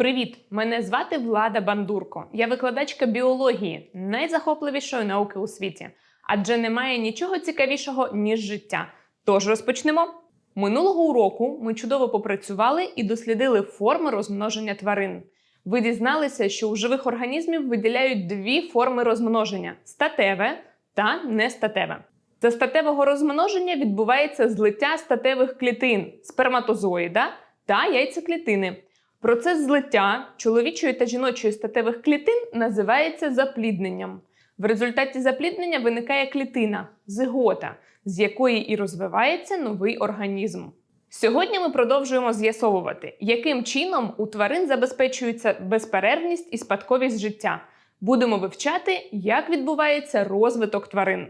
Привіт! Мене звати Влада Бандурко. Я викладачка біології, найзахопливішої науки у світі. Адже немає нічого цікавішого, ніж життя. Тож розпочнемо. Минулого уроку ми чудово попрацювали і дослідили форми розмноження тварин. Ви дізналися, що у живих організмів виділяють дві форми розмноження статеве та нестатеве. За статевого розмноження відбувається злиття статевих клітин сперматозоїда та яйцеклітини. Процес злиття чоловічої та жіночої статевих клітин називається заплідненням. В результаті запліднення виникає клітина зигота, з якої і розвивається новий організм. Сьогодні ми продовжуємо з'ясовувати, яким чином у тварин забезпечується безперервність і спадковість життя. Будемо вивчати, як відбувається розвиток тварин.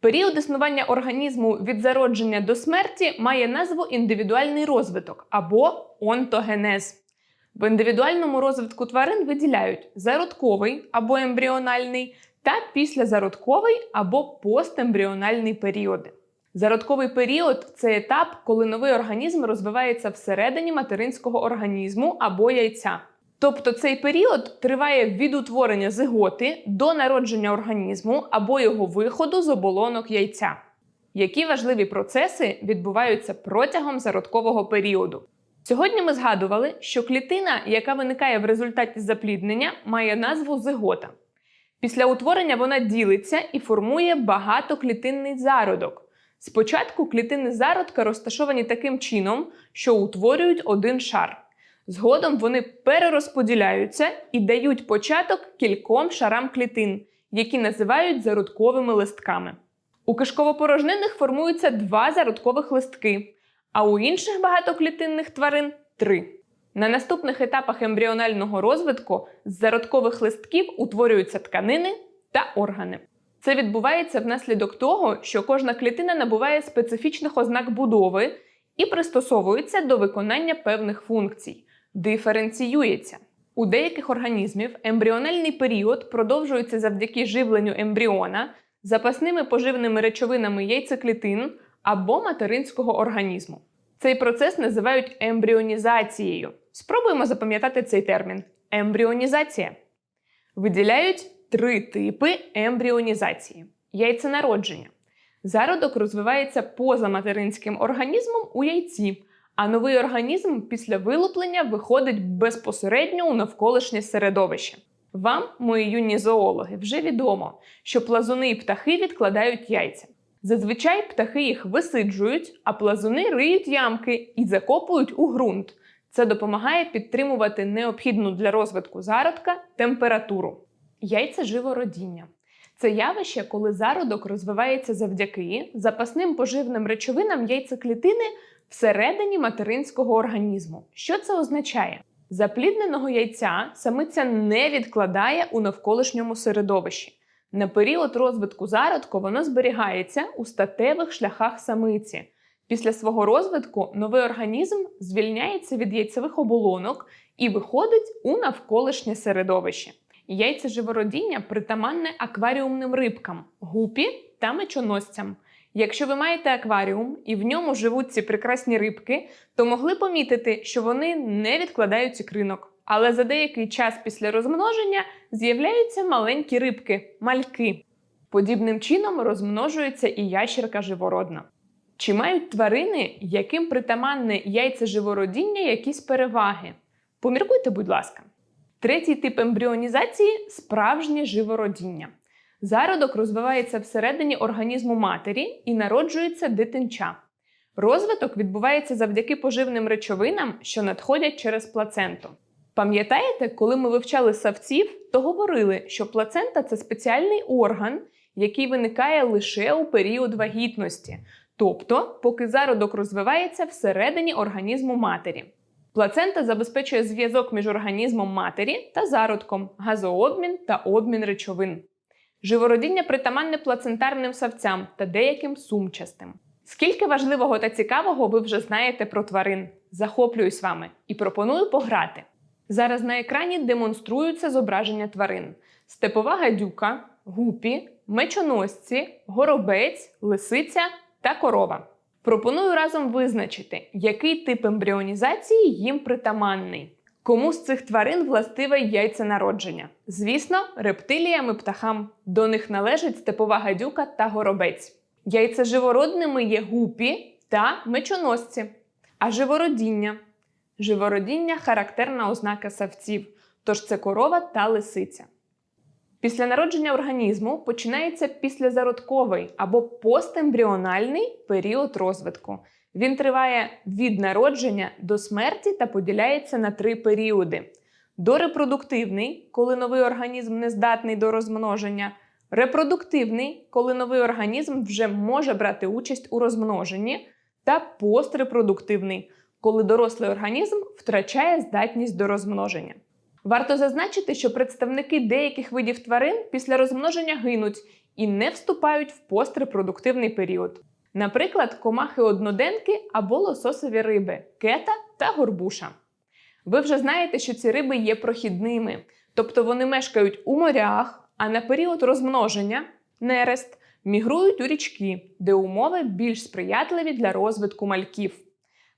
Період існування організму від зародження до смерті має назву індивідуальний розвиток або онтогенез. В індивідуальному розвитку тварин виділяють зародковий або ембріональний та післязародковий або постембріональний періоди. Зародковий період це етап, коли новий організм розвивається всередині материнського організму або яйця. Тобто цей період триває від утворення зиготи до народження організму або його виходу з оболонок яйця. Які важливі процеси відбуваються протягом зародкового періоду? Сьогодні ми згадували, що клітина, яка виникає в результаті запліднення, має назву зигота. Після утворення вона ділиться і формує багатоклітинний зародок. Спочатку клітини зародка розташовані таким чином, що утворюють один шар. Згодом вони перерозподіляються і дають початок кільком шарам клітин, які називають зародковими листками. У кишковопорожнених формуються два зародкових листки, а у інших багатоклітинних тварин три. На наступних етапах ембріонального розвитку з зародкових листків утворюються тканини та органи. Це відбувається внаслідок того, що кожна клітина набуває специфічних ознак будови і пристосовується до виконання певних функцій, диференціюється. У деяких організмів ембріональний період продовжується завдяки живленню ембріона, запасними поживними речовинами яйцеклітин або материнського організму. Цей процес називають ембріонізацією. Спробуємо запам'ятати цей термін ембріонізація. Виділяють три типи ембріонізації: яйценародження. Зародок розвивається поза материнським організмом у яйці, а новий організм після вилуплення виходить безпосередньо у навколишнє середовище. Вам, мої юні зоологи, вже відомо, що плазуни і птахи відкладають яйця. Зазвичай птахи їх висиджують, а плазуни риють ямки і закопують у ґрунт. Це допомагає підтримувати необхідну для розвитку зародка температуру. Яйця живородіння. Це явище, коли зародок розвивається завдяки запасним поживним речовинам яйцеклітини всередині материнського організму. Що це означає? Заплідненого яйця самиця не відкладає у навколишньому середовищі. На період розвитку зародку воно зберігається у статевих шляхах самиці. Після свого розвитку новий організм звільняється від яйцевих оболонок і виходить у навколишнє середовище. Яйце живородіння притаманне акваріумним рибкам, гупі та мечоносцям. Якщо ви маєте акваріум і в ньому живуть ці прекрасні рибки, то могли помітити, що вони не відкладають ікринок. Але за деякий час після розмноження з'являються маленькі рибки мальки. Подібним чином розмножується і ящерка живородна. Чи мають тварини, яким притаманне яйце живородіння, якісь переваги? Поміркуйте, будь ласка. Третій тип ембріонізації справжнє живородіння. Зародок розвивається всередині організму матері і народжується дитинча. Розвиток відбувається завдяки поживним речовинам, що надходять через плаценту. Пам'ятаєте, коли ми вивчали савців, то говорили, що плацента це спеціальний орган, який виникає лише у період вагітності, тобто поки зародок розвивається всередині організму матері. Плацента забезпечує зв'язок між організмом матері та зародком, газообмін та обмін речовин. Живородіння притаманне плацентарним савцям та деяким сумчастим. Скільки важливого та цікавого ви вже знаєте про тварин? Захоплююсь вами і пропоную пограти. Зараз на екрані демонструються зображення тварин: степова гадюка, гупі, мечоносці, горобець, лисиця та корова. Пропоную разом визначити, який тип ембріонізації їм притаманний Кому з цих тварин властиве яйценародження? Звісно, рептиліям і птахам. До них належать степова гадюка та горобець. Яйцеживородними є гупі та мечоносці. А живородіння. Живородіння характерна ознака савців, тож це корова та лисиця. Після народження організму починається післязародковий або постембріональний період розвитку. Він триває від народження до смерті та поділяється на три періоди: дорепродуктивний, коли новий організм не здатний до розмноження, репродуктивний, коли новий організм вже може брати участь у розмноженні, та пострепродуктивний, коли дорослий організм втрачає здатність до розмноження. Варто зазначити, що представники деяких видів тварин після розмноження гинуть і не вступають в пострепродуктивний період. Наприклад, комахи-одноденки або лососові риби кета та горбуша. Ви вже знаєте, що ці риби є прохідними, тобто вони мешкають у морях, а на період розмноження нерест мігрують у річки, де умови більш сприятливі для розвитку мальків.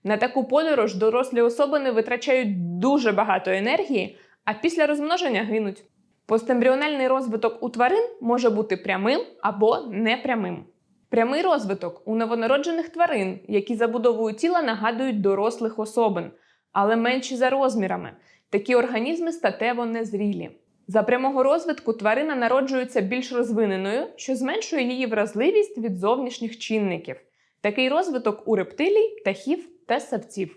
На таку подорож дорослі особини витрачають дуже багато енергії, а після розмноження гинуть. Постембріональний розвиток у тварин може бути прямим або непрямим. Прямий розвиток у новонароджених тварин, які забудовою тіла нагадують дорослих особин, але менші за розмірами. Такі організми статево незрілі. За прямого розвитку тварина народжується більш розвиненою, що зменшує її вразливість від зовнішніх чинників. Такий розвиток у рептилій, птахів та савців.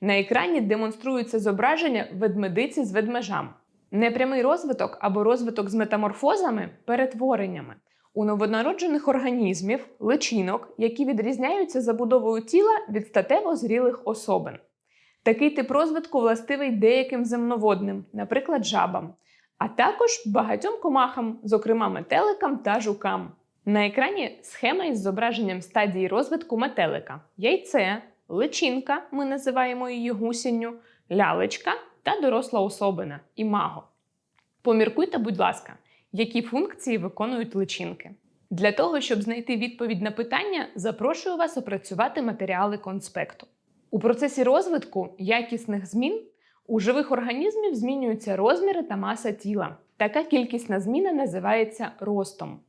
На екрані демонструється зображення ведмедиці з ведмежам. Непрямий розвиток або розвиток з метаморфозами перетвореннями у новонароджених організмів личинок, які відрізняються забудовою тіла від статево зрілих особин. Такий тип розвитку властивий деяким земноводним, наприклад, жабам, а також багатьом комахам, зокрема метеликам та жукам. На екрані схема із зображенням стадії розвитку метелика: яйце, личинка, ми називаємо її гусінню, лялечка та доросла особина імаго. Поміркуйте, будь ласка, які функції виконують личинки. Для того, щоб знайти відповідь на питання, запрошую вас опрацювати матеріали конспекту. У процесі розвитку якісних змін у живих організмів змінюються розміри та маса тіла. Така кількісна зміна називається ростом.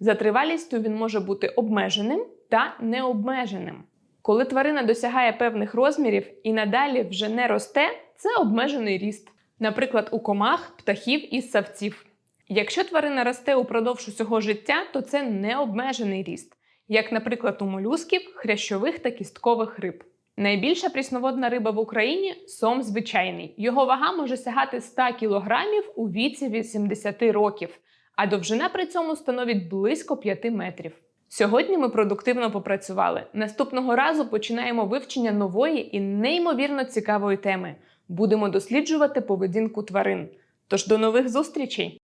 За тривалістю він може бути обмеженим та необмеженим. Коли тварина досягає певних розмірів і надалі вже не росте, це обмежений ріст, наприклад, у комах, птахів і ссавців. Якщо тварина росте упродовж усього життя, то це необмежений ріст, як, наприклад, у молюсків, хрящових та кісткових риб. Найбільша прісноводна риба в Україні сом звичайний. Його вага може сягати 100 кг у віці від 70 років, а довжина при цьому становить близько 5 метрів. Сьогодні ми продуктивно попрацювали. Наступного разу починаємо вивчення нової і неймовірно цікавої теми. Будемо досліджувати поведінку тварин. Тож до нових зустрічей!